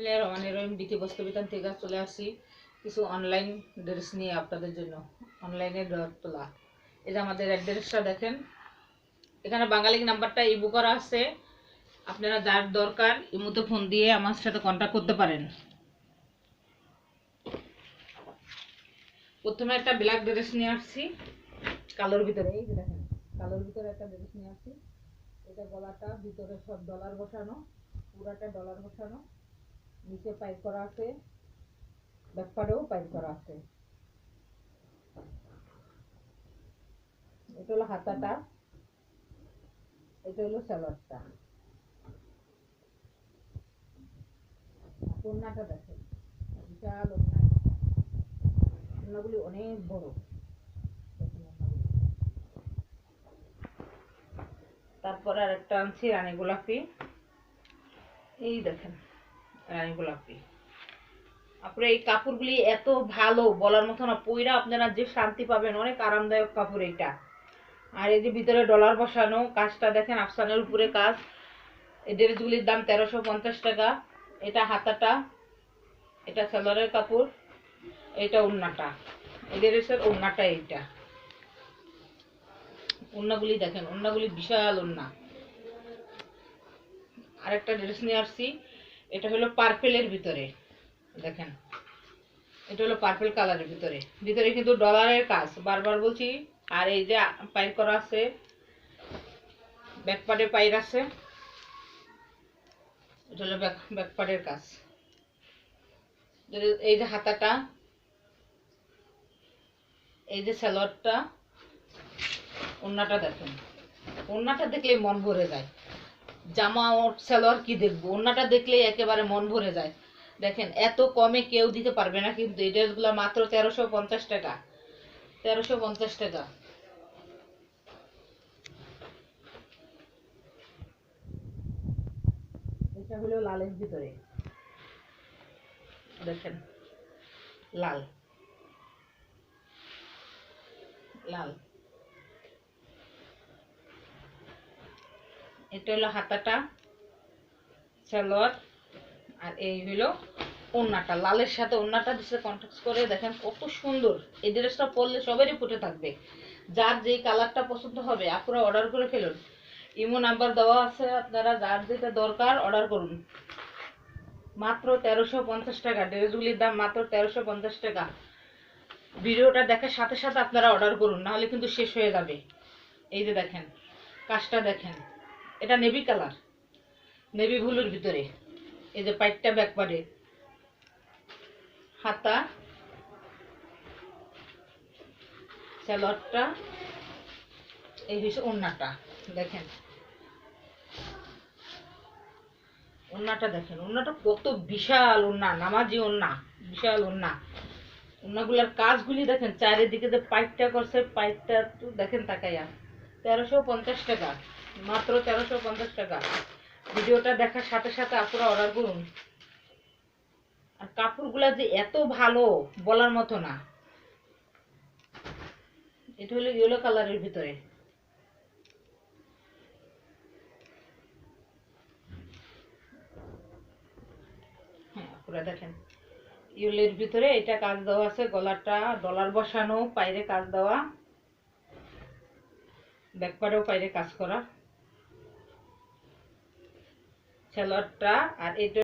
বিসমিল্লাহ রহমান রহিম বিটি বস্ত্র বিতান থেকে চলে আসি কিছু অনলাইন ড্রেস নিয়ে আপনাদের জন্য। অনলাইনে ডর তোলা। এই যে আমাদের অ্যাড্রেসটা দেখেন। এখানে বাঙালি নাম্বারটা ইবু করা আছে? আপনারা যার দরকার ইমুতে ফোন দিয়ে আমার সাথে কন্ট্যাক্ট করতে পারেন। প্রথমে একটা ব্ল্যাক ড্রেস নিয়ে আসছি। কালোর ভিতরে, এই দেখেন, কালোর ভিতরে একটা ড্রেস নিয়ে আসছি। এটা গলাটা ভিতরে সব ডলার বসানো, পুরাটা ডলার বসানো। নিচে পাইপ করা আছে ব্যাকপারেও পাইপ করা আছে। এটা হলো হাতাটা, এটা হলো স্যালাডটা ওড়নাটা দেখেন, বিশাল ওড়না। ওড়নাগুলি অনেক বড়। তারপর আর একটা আনছি, রানী গোলাপি। এই দেখেন। গোলাপি আপনার এই কাপড়গুলি এত ভালো, বলার মতো না, পইরা আপনারা যে শান্তি পাবেন, অনেক আরামদায়ক কাপড় এটা আর এই যে ভিতরে ডলার বসানো, কাজটা দেখেন, আফসানের উপরে কাজ। এই ড্রেসগুলির দাম তেরোশো পঞ্চাশ টাকা। এটা হাতাটা, এটা সেলরের কাপড় এটা উন্নাটা এই ড্রেসের উন্নাটা এইটা। উন্নাগুলি দেখেন উন্নাগুলি বিশাল উন্না আরেকটা ড্রেস নিয়ে আসছি। এটা হলো পার্পেলের ভিতরে, দেখেন। এটা হলো পার্পেল কালারের ভিতরে। ভিতরে কিন্তু ডলারের কাজ। বারবার বলছি, আর এই যে পাইর করা আছে ব্যাকপার্টে পাইর আছে, এটা হলো ব্যাক ব্যাকপার্টের কাজ। এই যে হাতাটা, এই যে স্যালোয়ারটা ওন্নাটা দেখেন। ওন্নাটা দেখলেই মন ভরে যায়। জামা ওর সালোয়ার কি দেখব? ওন্নাটা দেখলেই একেবারে মন ভরে যায়। দেখেন, এত কমে কেউ দিতে পারবে না কিন্তু এই ড্রেসগুলো মাত্র তেরোশো পঞ্চাশ টাকা। তেরোশো পঞ্চাশ টাকা। লালের ভিতরে। দেখেন, লাল। লাল। এটা হলো হাতাটা সালোয়ার আর এই হলো ওন্নাটা, লালের সাথে ওন্নাটা দিচ্ছে কন্ট্রাক্ট করে, দেখেন কত সুন্দর। এই ড্রেসটা পরলে সবারই ফুটে থাকবে। যার যেই কালারটা পছন্দ হবে আপনারা অর্ডার করে ফেলুন। ইমো নাম্বার দেওয়া আছে আপনারা, যার যেটা দরকার অর্ডার করুন। মাত্র তেরোশো পঞ্চাশ টাকা, ড্রেসগুলির দাম মাত্র তেরোশো পঞ্চাশ টাকা। ভিডিওটা দেখার সাথে সাথে আপনারা অর্ডার করুন, নাহলে কিন্তু শেষ হয়ে যাবে। এই যে দেখেন, কাজটা দেখেন। এটা নেভি কালার, নেভি ব্লুর ভিতরে। এই যে পাইপটা ব্যাকপারে হাতা, স্যালোয়ারটা, এই হচ্ছে ওন্নাটা দেখেন। ওন্নাটা দেখেন ওন্নাটা কত বিশাল ওন্না নামাজি ওন্না বিশাল ওন্না ওন্নাগুলার কাজগুলি দেখেন, চারিদিকে যে পাইপটা করছে, পাইপটা তো দেখেন তাকাইয়া। তেরোশো পঞ্চাশ টাকা। মাত্র তেরোশো পঞ্চাশ টাকা। ভিডিওটা দেখার সাথে সাথে আপনারা অর্ডার করুন। আর কাপড়গুলা যে এত ভালো বলার মতো না। এটা হলো ইয়েলো কালারের ভিতরে। হ্যাঁ দেখেন। ইউলের ভিতরে এটা কাজ দেওয়া আছে, গলাটা ডলার বসানো পাইরে কাজ দেওয়া। ব্যাকপারেও পাইরে কাজ করা। সেলরটা আর এটা